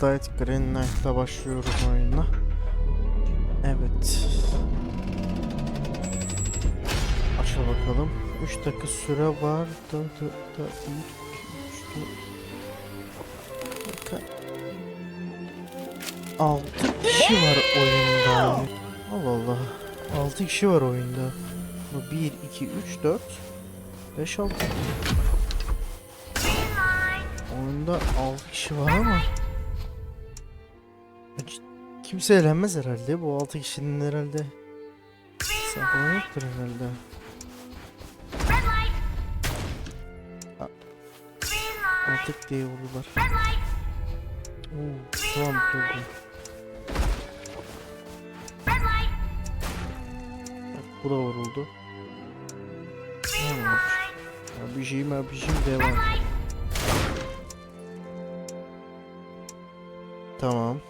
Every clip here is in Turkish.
Diet Green Knight'la başlıyoruz oyuna. Evet. Aşağı bakalım. 3 dakika süre var. Da, da, da, 3, 3, 6 kişi var oyunda. Allah Allah. 6 kişi var oyunda. 1, 2, 3, 4, 5, 6. Oyunda 6 kişi var ama kimse eğlenmez herhalde. Bu 6 kişinin herhalde hesabı yoktur herhalde. Artık diye vurdular. Oo, tamam durdu. Bak, bu da vuruldu. Tamam. Abiciğim abiciğim devam. Tamam.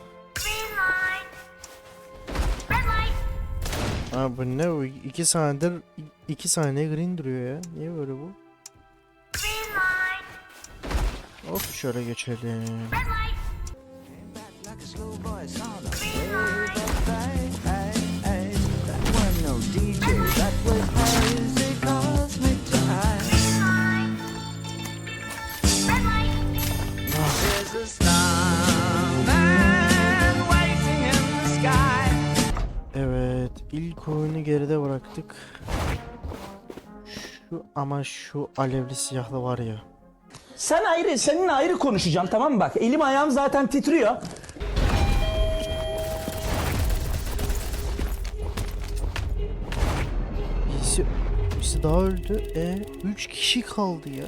Aa bu ne bu? 2 saniyedir 2 saniye green duruyor ya. Niye böyle bu? Hop şöyle geçelim. Ama şu alevli siyahlı var ya. Sen ayrı, seninle ayrı konuşacağım tamam mı bak? Elim ayağım zaten titriyor. Birisi, birisi daha öldü. E 3 kişi kaldı ya.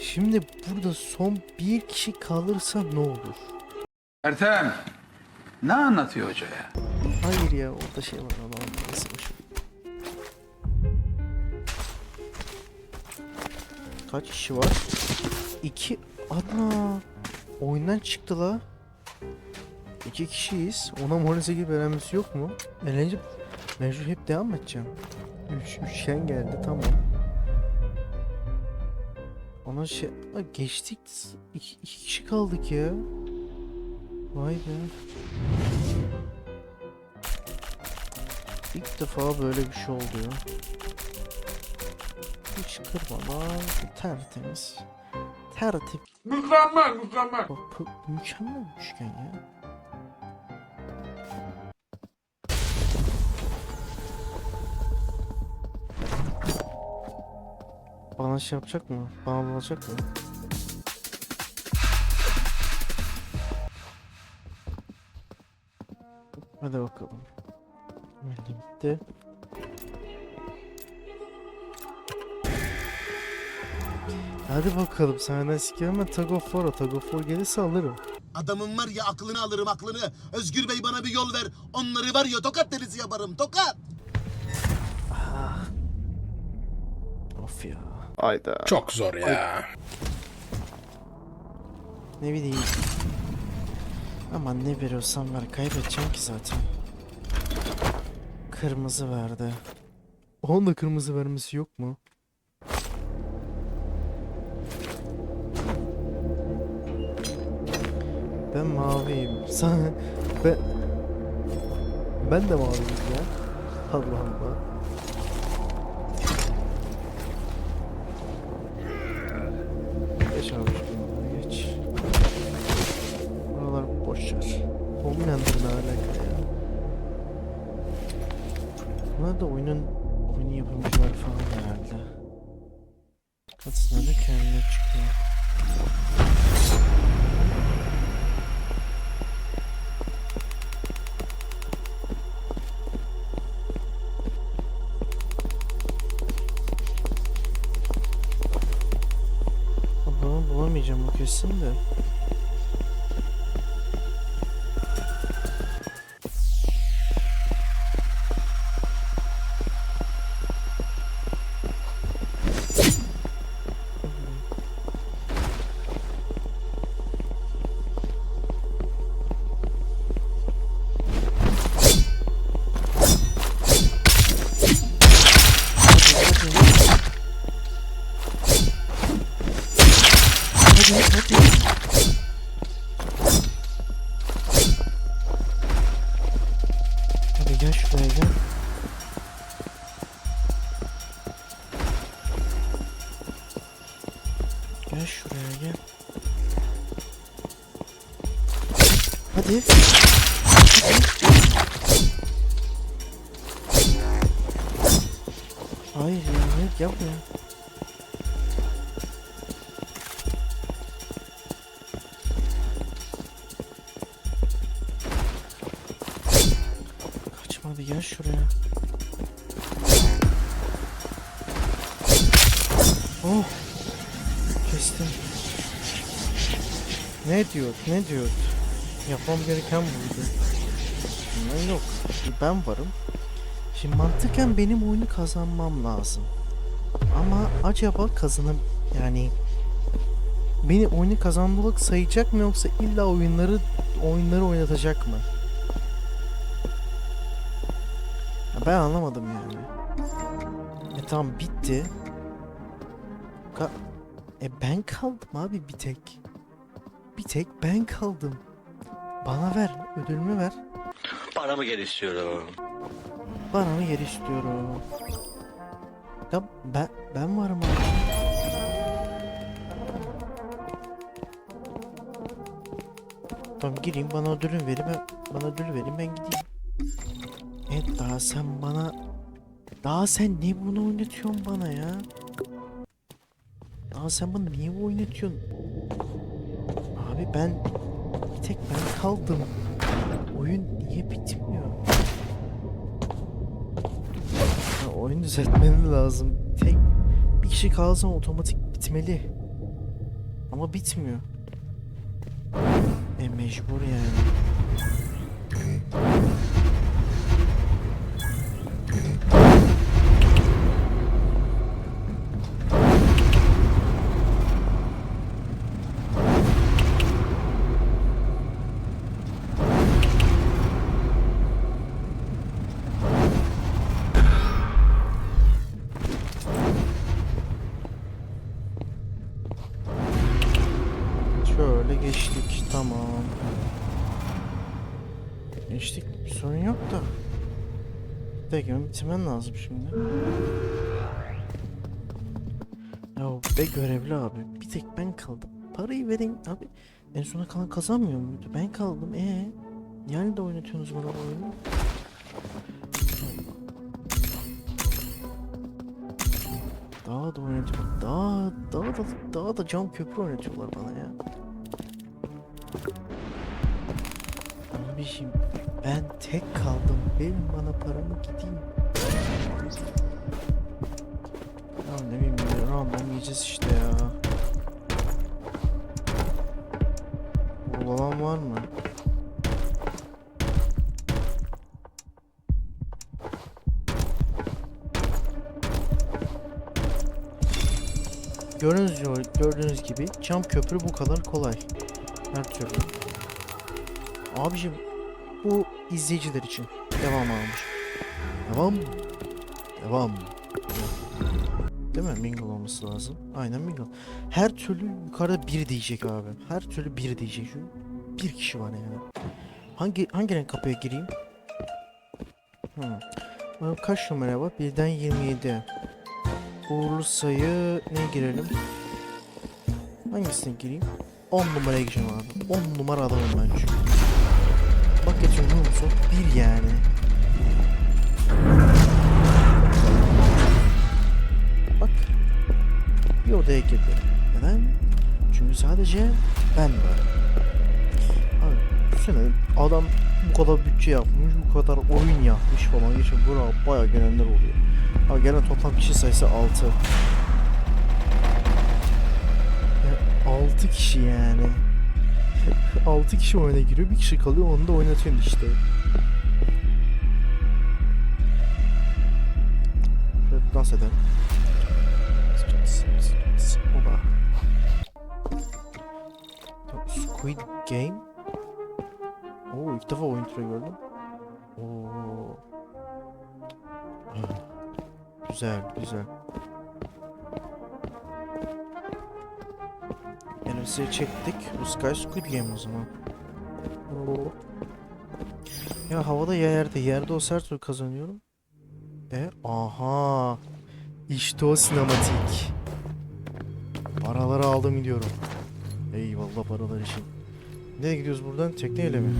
Şimdi burada son bir kişi kalırsa ne olur? Ertem, ne anlatıyor hoca ya? Hayır ya orada şey var adam Kaç kişi var? İki ana oyundan çıktı la. İki kişiyiz. Ona Morris'e gibi veremesi yok mu? Eğlence mecbur hep devam edeceğim. Üç, üçgen geldi tamam. Ona şey Aa, geçtik. İki kişi kaldık ya. Vay be. İlk defa böyle bir şey oldu ya. Hiç kırmadan tertemiz. Tertip. Mükemmel mükemmel. Bak, mükemmel üçgen ya. Bana şey yapacak mı? Bana bulacak mı? Hadi bakalım. Gitti. Hadi bakalım senden sikerim ben Tag of War'a Tag of War gelirse alırım. Adamın var ya aklını alırım aklını. Özgür Bey bana bir yol ver. Onları var ya tokat denizi yaparım tokat. Of ya. Ayda. Çok zor ya. Ne bileyim. Aman ne veriyorsan ver kaybedeceğim ki zaten. Kırmızı verdi. Onun da kırmızı vermesi yok mu? Ben maviyim. Sen ben ben de maviyim ya. Allah Allah. Geç abi şuradan geç. Buralar boş yer. Homelander'la ne alaka ya? Bunlar da oyunun oyun yapımcıları falan herhalde. Katsına da kendine çıkıyor. şimdi. Hadi gel şuraya gel. Gel şuraya gel. Hadi. Hayır ya, hayır yapma ya. Şuraya. Oh. Kestim. Ne diyor? Ne diyor? Yapmam gereken buydu. Ben yok. Ben varım. Şimdi mantıken benim oyunu kazanmam lazım. Ama acaba kazanım yani beni oyunu kazanmalık sayacak mı yoksa illa oyunları oyunları oynatacak mı? Ben anlamadım yani. E tamam bitti. Ka e ben kaldım abi bir tek. Bir tek ben kaldım. Bana ver, ödülümü ver. Paramı geri istiyorum. Bana mı geri istiyorum? Ya ben ben varım abi. Tamam gireyim bana ödülün verin ben bana ödül verin ben gideyim. Evet daha sen bana daha sen ne bunu oynatıyorsun bana ya? Daha sen bana niye oynatıyorsun? Abi ben bir tek ben kaldım. Oyun niye bitmiyor? Ya oyun düzeltmeni lazım. Tek bir kişi kalsam otomatik bitmeli. Ama bitmiyor. E mecbur yani. Şöyle geçtik tamam. Geçtik bir sorun yok da. Tekrar bitirmen lazım şimdi. Ya be görevli abi bir tek ben kaldım. Parayı verin abi. En sona kalan kazanmıyor muydu? Ben kaldım ee. Yani de oynatıyorsunuz bana oyunu. Daha da oynatıyor. Daha, daha da, daha da cam köprü oynatıyorlar bana ya. Abiciğim ben tek kaldım. Verin bana paramı gideyim. Ya ne bileyim ya yiyeceğiz işte ya. Olan var mı? Gördüğünüz, gördüğünüz gibi cam köprü bu kadar kolay. Her türlü. Abicim bu izleyiciler için devam almış. Devam. Devam. Değil mi? Mingle olması lazım. Aynen mingle. Her türlü yukarıda bir diyecek abi. Her türlü bir diyecek. Çünkü bir kişi var yani. Hangi hangi renk kapıya gireyim? Hmm. Ee, Kaç numara var? Birden 27. Uğurlu sayı ne girelim? Hangisine gireyim? 10 numaraya gireceğim abi. 10 numara adamım ben çünkü. Bak geçiyorum ne olursa bir yani. Bak. Bir odaya girdi. Neden? Çünkü sadece ben varım. Abi düşünsene adam bu kadar bütçe yapmış, bu kadar oyun yapmış falan. Geçen buraya bayağı gelenler oluyor. Abi gelen toplam kişi sayısı 6. 6 kişi yani. 6 kişi oyuna giriyor, bir kişi kalıyor, onu da oynatıyorsun işte. Şöyle dans edelim. Oba. Squid Game? Oo ilk defa oyun türü gördüm. Oo. Güzel, güzel. NFC'ye çektik. Bu Sky Squid Game o zaman. Ya havada ya yerde. Yerde o her kazanıyorum. E aha. İşte o sinematik. Paraları aldım gidiyorum. Eyvallah paralar için. Nereye gidiyoruz buradan? Tekneyle mi?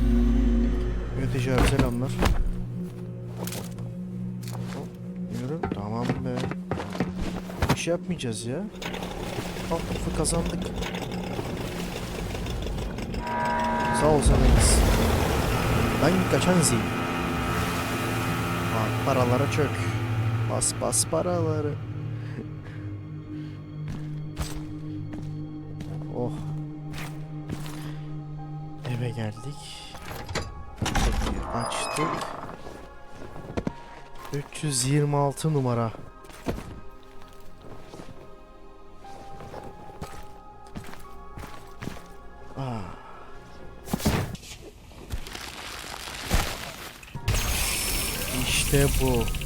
Yönetici abi selamlar. Yürü. Tamam be. Bir şey yapmayacağız ya. Alt kazandık. Sağ ol sanırız. Ben kaçan zil. Bak paralara çök. Bas bas paraları. oh. Eve geldik. Açtık. 326 numara. İşte